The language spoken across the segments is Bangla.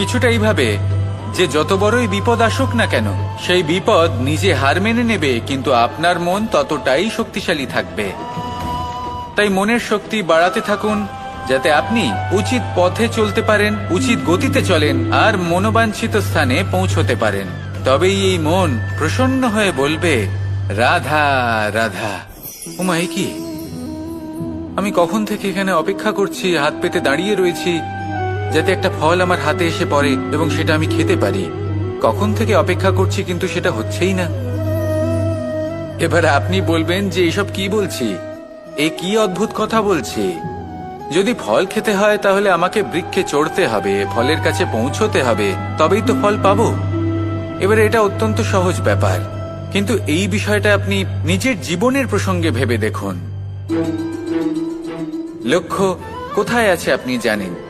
কিছুটা এইভাবে যে যত বড়ই বিপদ আসুক না কেন, সেই বিপদ নিজে হার মেনে নেবে, কিন্তু আপনার মন ততটাই শক্তিশালী থাকবে। তাই মনের শক্তি বাড়াতে থাকুন, যাতে আপনি উচিত পথে চলতে পারেন, উচিত গতিতে চলেন, আর মনোবাঞ্ছিত স্থানে পৌঁছতে পারেন। তবেই এই মন প্রসন্ন হয়ে বলবে, রাধা রাধা। এ কি? আমি কখন থেকে এখানে অপেক্ষা করছি, হাত পেতে দাঁড়িয়ে রয়েছি যাতে একটা ফল আমার হাতে এসে পড়ে এবং সেটা আমি খেতে পারি। কখন থেকে অপেক্ষা করছি কিন্তু সেটা হচ্ছেই না। এবার আপনি বলবেন যে এসব কি বলছি? এ কি অদ্ভুত কথা বলছি? যদি ফল খেতে হয় তাহলে আমাকে বৃক্ষে চড়তে হবে, ফলের কাছে পৌঁছতে হবে, তবেই তো ফল পাবো। এবারে এটা অত্যন্ত সহজ ব্যাপার। কিন্তু এই বিষয়টা আপনি নিজের জীবনের প্রসঙ্গে ভেবে দেখুন। লক্ষ্য, কোথায় আছে আপনি জানেন?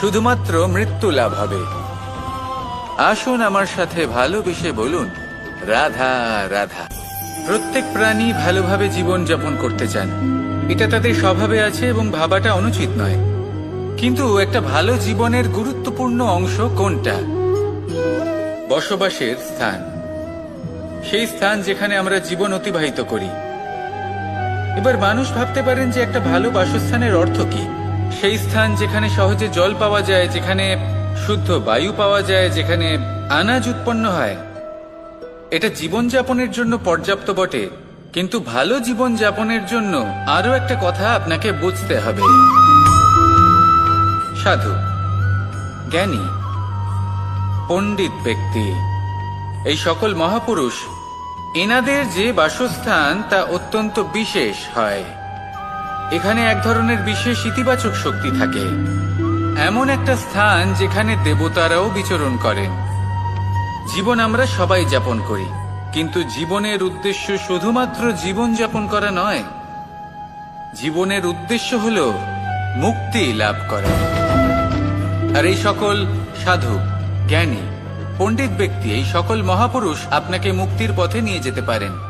শুধুমাত্র মৃত্যু লাভ হবে। আসুন আমার সাথে ভালোবেসে বলুন, রাধা রাধা। প্রত্যেক প্রাণী ভালোভাবে জীবন যাপন করতে চান। এটা তাদের স্বভাবে আছে এবং ভাবাটা অনুচিত নয়। কিন্তু একটা ভালো জীবনের গুরুত্বপূর্ণ অংশ কোনটা? বসবাসের স্থান। সেই স্থান যেখানে আমরা জীবন অতিবাহিত করি। এবার মানুষ ভাবতে পারেন যে একটা ভালো বাসস্থানের অর্থ কি। সেই স্থান যেখানে সহজে জল পাওয়া যায়, যেখানে শুদ্ধ বায়ু পাওয়া যায়, যেখানে আনাজ উৎপন্ন হয়। এটা জীবনযাপনের জন্য পর্যাপ্ত বটে, কিন্তু ভালো জীবন যাপনের জন্য আরও একটা কথা আপনাকে বুঝতে হবে। সাধু, জ্ঞানী, পণ্ডিত ব্যক্তি, এই সকল মহাপুরুষ, এনাদের যে বাসস্থান তা অত্যন্ত বিশেষ হয়। এখানে এক ধরনের বিশেষ ইতিবাচক শক্তি থাকে। এমন একটা স্থান যেখানে দেবতারাও বিচরণ করেন। জীবন আমরা সবাই যাপন করি, কিন্তু জীবনের উদ্দেশ্য শুধুমাত্র জীবন যাপন করা নয়। জীবনের উদ্দেশ্য হল মুক্তি লাভ করা। আর এই সকল সাধু, জ্ঞানী, পণ্ডিত ব্যক্তি, এই সকল মহাপুরুষ আপনাকে মুক্তির পথে নিয়ে যেতে পারেন।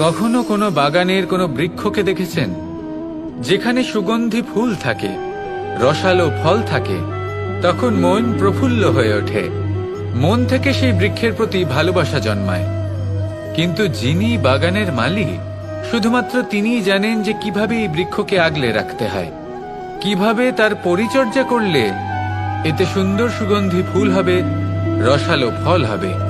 কখনো কোনো বাগানের কোনো বৃক্ষকে দেখেছেন? যেখানে সুগন্ধি ফুল থাকে, রসালো ফল থাকে, তখন মন প্রফুল্ল হয়ে ওঠে। মন থেকে সেই বৃক্ষের প্রতি ভালোবাসা জন্মায়। কিন্তু যিনি বাগানের মালিক, শুধুমাত্র তিনিই জানেন যে কীভাবে এই বৃক্ষকে আগলে রাখতে হয়। কীভাবে তার পরিচর্যা করলে এতে সুন্দর সুগন্ধি ফুল হবে, রসালো ফল হবে।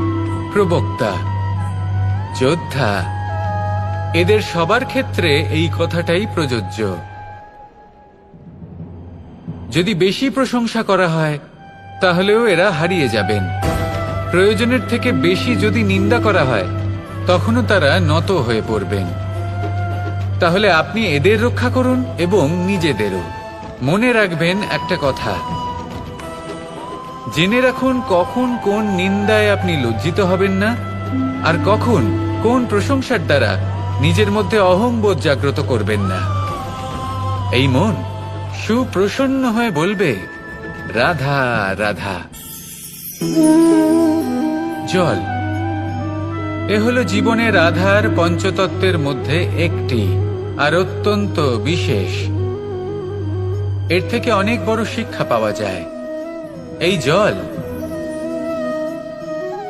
প্রবক্তা, যোদ্ধা, এদের সবার ক্ষেত্রে এই কথাটাই প্রযোজ্য। যদি বেশি প্রশংসা করা হয়, তাহলেও এরা হারিয়ে যাবেন। প্রয়োজনের থেকে বেশি যদি নিন্দা করা হয়, তখনও তারা নত হয়ে পড়বেন। তাহলে আপনি এদের রক্ষা করুন এবং নিজেদেরও। মনে রাখবেন একটা কথা জেনে রাখুন কখন কোন নিন্দায় আপনি লজ্জিত হবেন না, আর কখন কোন প্রশংসার দ্বারা নিজের মধ্যে অহংবোধ জাগ্রত করবেন না। এই মন সুপ্রসন্ন হয়ে বলবে, রাধা রাধা। জল, এ হলো জীবনের আধার পঞ্চতত্ত্বের মধ্যে একটি, আর অত্যন্ত বিশেষ। এর থেকে অনেক বড় শিক্ষা পাওয়া যায়। এই জল।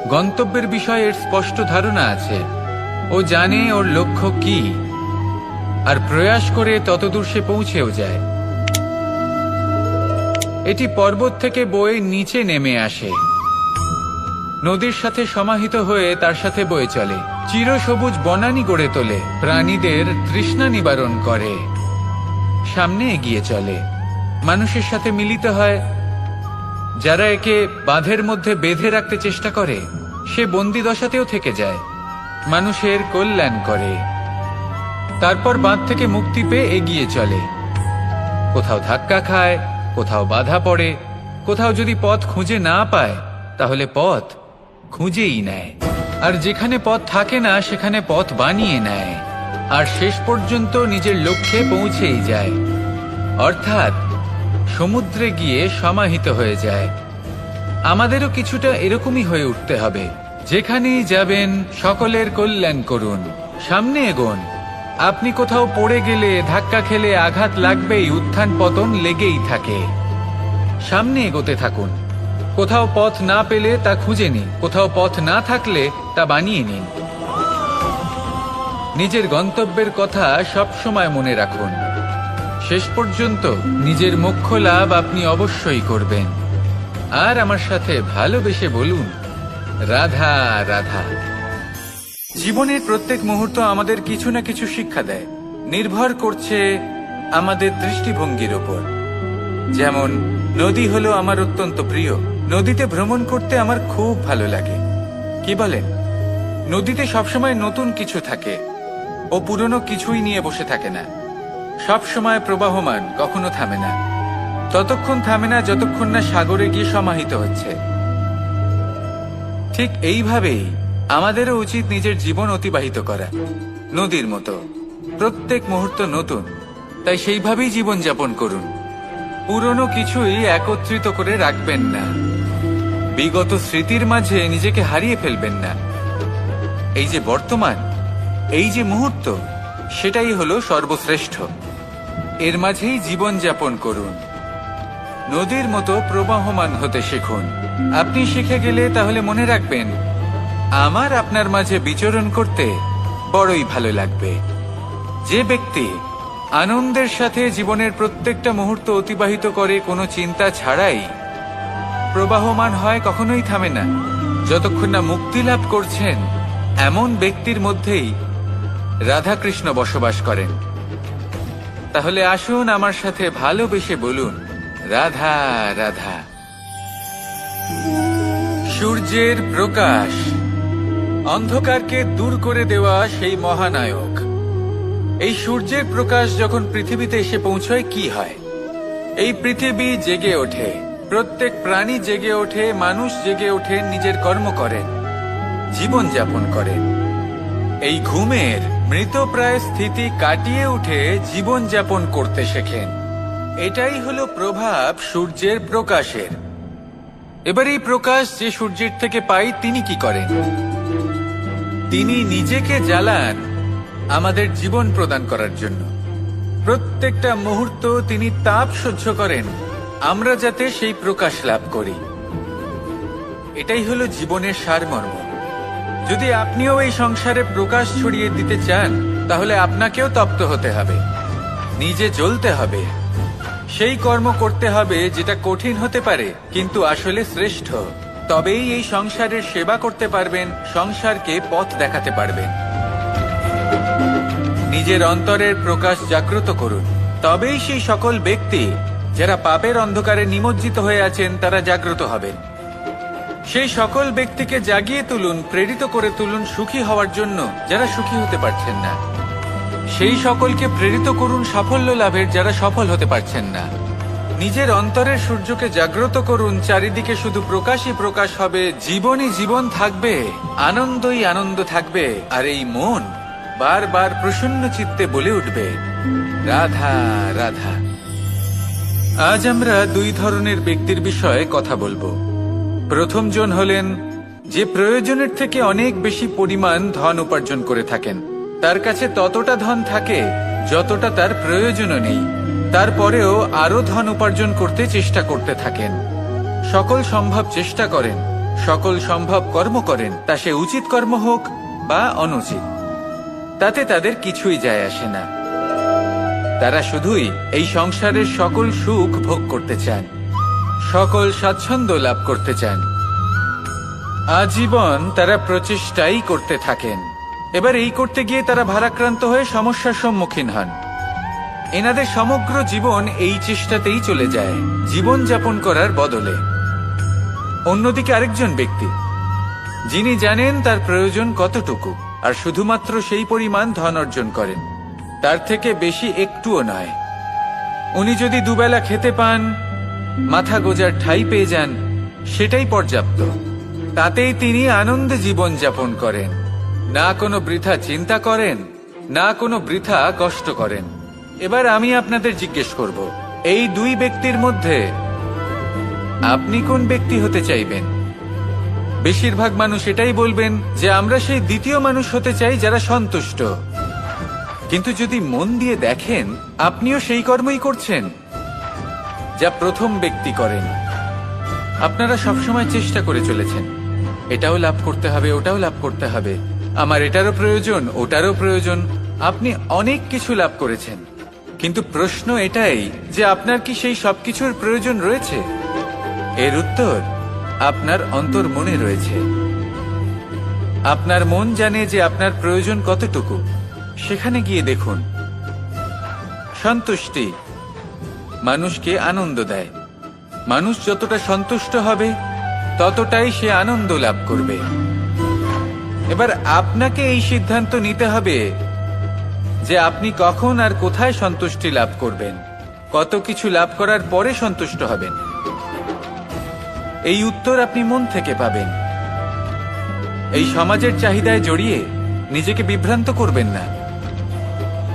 গন্তব্যের বিষয়ে এর স্পষ্ট ধারণা আছে। ও জানে ওর লক্ষ্য কি। আর প্রয়াস করে ততদূর সে পৌঁছেও যায়। এটি পর্বত থেকে বয়ে নিচে নেমে আসে। নদীর সাথে সমাহিত হয়ে তার সাথে বয়ে চলে। চিরসবুজ বনানি গড়ে তোলে। প্রাণীদের তৃষ্ণা নিবারণ করে। সামনে এগিয়ে চলে। মানুষের সাথে মিলিত হয় যারা একে বাঁধের মধ্যে বেঁধে রাখতে চেষ্টা করে, সে বন্দি দশাতেও থেকে যায়, মানুষের কল্যাণ করে। তারপর বাঁধ থেকে মুক্তি পেয়ে এগিয়ে চলে। কোথাও ধাক্কা খায়, কোথাও বাধা পড়ে, কোথাও যদি পথ খুঁজে না পায়, তাহলে পথ খুঁজেই নেয়। আর যেখানে পথ থাকে না, সেখানে পথ বানিয়ে নেয়। আর শেষ পর্যন্ত নিজের লক্ষ্যে পৌঁছেই যায়। অর্থাৎ সমুদ্রে গিয়ে সমাহিত হয়ে যায়। আমাদেরও কিছুটা এরকমই হয়ে উঠতে হবে। যেখানেই যাবেন, সকলের কল্যাণ করুন। সামনে এগোন। আপনি কোথাও পড়ে গেলে, ধাক্কা খেলে আঘাত লাগবেই, উত্থান পতন লেগেই থাকে। সামনে এগোতে থাকুন। কোথাও পথ না পেলে তা খুঁজে নিন। কোথাও পথ না থাকলে তা বানিয়ে নিন। নিজের গন্তব্যের কথা সব সময় মনে রাখুন। শেষ পর্যন্ত নিজের মোক্ষ লাভ আপনি অবশ্যই করবেন। আর আমার সাথে ভালোবেসে বলুন, রাধা রাধা। জীবনের প্রত্যেক মুহূর্ত আমাদের কিছু না কিছু শিক্ষা দেয়। নির্ভর করছে আমাদের দৃষ্টিভঙ্গির ওপর যেমন, নদী হলো আমার অত্যন্ত প্রিয়। নদীতে ভ্রমণ করতে আমার খুব ভালো লাগে। কি বলেন? নদীতে সবসময় নতুন কিছু থাকে ও পুরনো কিছুই নিয়ে বসে থাকে না। সব সময় প্রবাহমান, কখনো থামে না। ততক্ষণ থামে না যতক্ষণ না সাগরে গিয়ে সমাহিত হচ্ছে। ঠিক এইভাবেই আমাদেরও উচিত নিজের জীবন অতিবাহিত করা, নদীর মতো। প্রত্যেক মুহূর্ত নতুন, তাই সেইভাবেই জীবন যাপন করুন। পুরনো কিছুই একত্রিত করে রাখবেন না। বিগত স্মৃতির মাঝে নিজেকে হারিয়ে ফেলবেন না। এই যে বর্তমান, এই যে মুহূর্ত, সেটাই হলো সর্বশ্রেষ্ঠ। এর মাঝেই জীবন যাপন করুন। নদীর মতো প্রবাহমান হতে শিখুন। আপনি শিখে গেলে তাহলে মনে রাখবেন, আমার আপনার মাঝে বিচরণ করতে বড়ই ভালো লাগবে। যে ব্যক্তি আনন্দের সাথে জীবনের প্রত্যেকটা মুহূর্ত অতিবাহিত করে কোনো চিন্তা ছাড়াই প্রবাহমান হয়, কখনোই থামে না। যতক্ষণ না মুক্তি লাভ করছেন, এমন ব্যক্তির মধ্যেই রাধাকৃষ্ণ বসবাস করেন। তাহলে আসুন আমার সাথে ভালোবেসে বলুন। রাধা রাধা। সূর্যের প্রকাশ। অন্ধকারকে দূর করে দেওয়া সেই মহানায়ক। এই সূর্যের প্রকাশ যখন পৃথিবীতে এসে পৌঁছয়, কি হয়? এই পৃথিবী জেগে ওঠে। প্রত্যেক প্রাণী জেগে ওঠে, মানুষ জেগে ওঠে, নিজের কর্ম করেন জীবন যাপন করেন। এই ঘুমের মৃতপ্রায় স্থিতি কাটিয়ে উঠে জীবন যাপন করতে শেখেন। এটাই হলো প্রভাব সূর্যের প্রকাশের। এবার এই প্রকাশ যে সূর্যের থেকে পাই তিনি কি করেন? তিনি নিজেকে জ্বালান আমাদের জীবন প্রদান করার জন্য। প্রত্যেকটা মুহূর্ত তিনি তাপ সহ্য করেন, আমরা যাতে সেই প্রকাশ লাভ করি। এটাই হলো জীবনের সারমর্ম। যদি আপনিও এই সংসারে প্রকাশ ছড়িয়ে দিতে চান, তাহলে আপনাকেও তপ্ত হতে হবে। নিজে জ্বলতে হবে। সেই কর্ম করতে হবে যেটা কঠিন হতে পারে, কিন্তু আসলে শ্রেষ্ঠ। তবেই এই সংসারের সেবা করতে পারবেন, সংসারকে পথ দেখাতে পারবেন। নিজের অন্তরের প্রকাশ জাগ্রত করুন। তবেই সেই সকল ব্যক্তি, যারা পাপের অন্ধকারে নিমজ্জিত হয়ে আছেন, তারা জাগ্রত হবেন। সেই সকল ব্যক্তিকে জাগিয়ে তুলুন, প্রেরিত করে তুলুন সুখী হওয়ার জন্য, যারা সুখী হতে পারছেন না। সেই সকলকে প্রেরিত করুন, সাফল্য লাভের যারা সফল হতে পারছেন না। নিজের অন্তরের সূর্যকে জাগ্রত করুন, চারিদিকে শুধু প্রকাশই প্রকাশ হবে, জীবনই জীবন থাকবে, আনন্দই আনন্দ থাকবে, আর এই মন বারবার প্রসন্ন চিত্তে বলে উঠবে, রাধা রাধা। আজ আমরা দুই ধরনের ব্যক্তির বিষয়ে কথা বলব। প্রথম জন হলেন যে প্রয়োজনের থেকে অনেক বেশি পরিমাণ ধন উপার্জন করে থাকেন। তার কাছে ততটা ধন থাকে যতটা তার প্রয়োজনও নেই। তারপরেও আরও ধন উপার্জন করতে চেষ্টা করতে থাকেন। সকল সম্ভব চেষ্টা করেন, সকল সম্ভব কর্ম করেন, তা সে উচিত কর্ম হোক বা অনুচিত। তাতে তাদের কিছুই যায় আসে না। তারা শুধুই এই সংসারের সকল সুখ ভোগ করতে চান। সকল স্বাচ্ছন্দ্য লাভ করতে চান। আজীবন তারা প্রচেষ্টাই করতে থাকেন। এবার এই করতে গিয়ে তারা ভারাক্রান্ত হয়ে সমস্যার সম্মুখীন হন। এনাদের সমগ্র জীবন এই চেষ্টাতেই চলে যায়, জীবন যাপন করার বদলে। অন্যদিকে আরেকজন ব্যক্তি, যিনি জানেন তার প্রয়োজন কতটুকু, আর শুধুমাত্র সেই পরিমাণ ধন অর্জন করেন, তার থেকে বেশি একটুও নয়। উনি যদি দুবেলা খেতে পান মাথা গোজার ঠাই পেয়ে যান, সেটাই পর্যাপ্ত। তাতেই তিনি আনন্দে জীবন যাপন করেন। না কোনো বৃথা চিন্তা করেন, না কোনো বৃথা কষ্ট করেন। এবার আমি আপনাদের জিজ্ঞেস করব, এই দুই ব্যক্তির মধ্যে আপনি কোন ব্যক্তি হতে চাইবেন? বেশিরভাগ মানুষ এটাই বলবেন যে আমরা সেই দ্বিতীয় মানুষ হতে চাই যারা সন্তুষ্ট। কিন্তু যদি মন দিয়ে দেখেন, আপনিও সেই কর্মই করছেন। যা প্রথম ব্যক্তি করেন। আপনারা সবসময় চেষ্টা করে চলেছেন। এটাও লাভ করতে হবে, ওটাও লাভ করতে হবে। আমার এটারও প্রয়োজন, ওটারও প্রয়োজন। আপনি অনেক কিছু লাভ করেছেন। কিন্তু প্রশ্ন এটাই যে আপনার কি সেই সবকিছুর প্রয়োজন রয়েছে? এর উত্তর, আপনার অন্তর মনে রয়েছে। আপনার মন জানে যে আপনার প্রয়োজন কতটুকু। সেখানে গিয়ে দেখুন। সন্তুষ্টি মানুষকে আনন্দ দেয়। মানুষ যতটা সন্তুষ্ট হবে, ততটাই সে আনন্দ লাভ করবে। এবার আপনাকে এই সিদ্ধান্ত নিতে হবে যে আপনি কখন আর কোথায় সন্তুষ্টি লাভ করবেন, কত কিছু লাভ করার পরে সন্তুষ্ট হবেন। এই উত্তর আপনি মন থেকে পাবেন। এই সমাজের চাহিদায় জড়িয়ে নিজেকে বিভ্রান্ত করবেন না।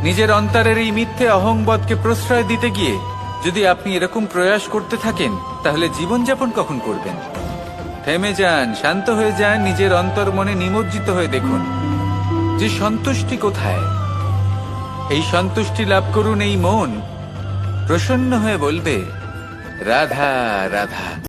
নিজের অন্তরের এই মিথ্যে অহংবোধকে প্রশ্রয় দিতে গিয়ে যদি আপনি এরকম প্রয়াস করতে থাকেন, তাহলে জীবনযাপন কখন করবেন? থেমে যান, শান্ত হয়ে যান, নিজের অন্তর মনে নিমজ্জিত হয়ে দেখুন যে সন্তুষ্টি কোথায়। এই সন্তুষ্টি লাভ করুন এই মন। প্রসন্ন হয়ে বলবে, রাধা রাধা।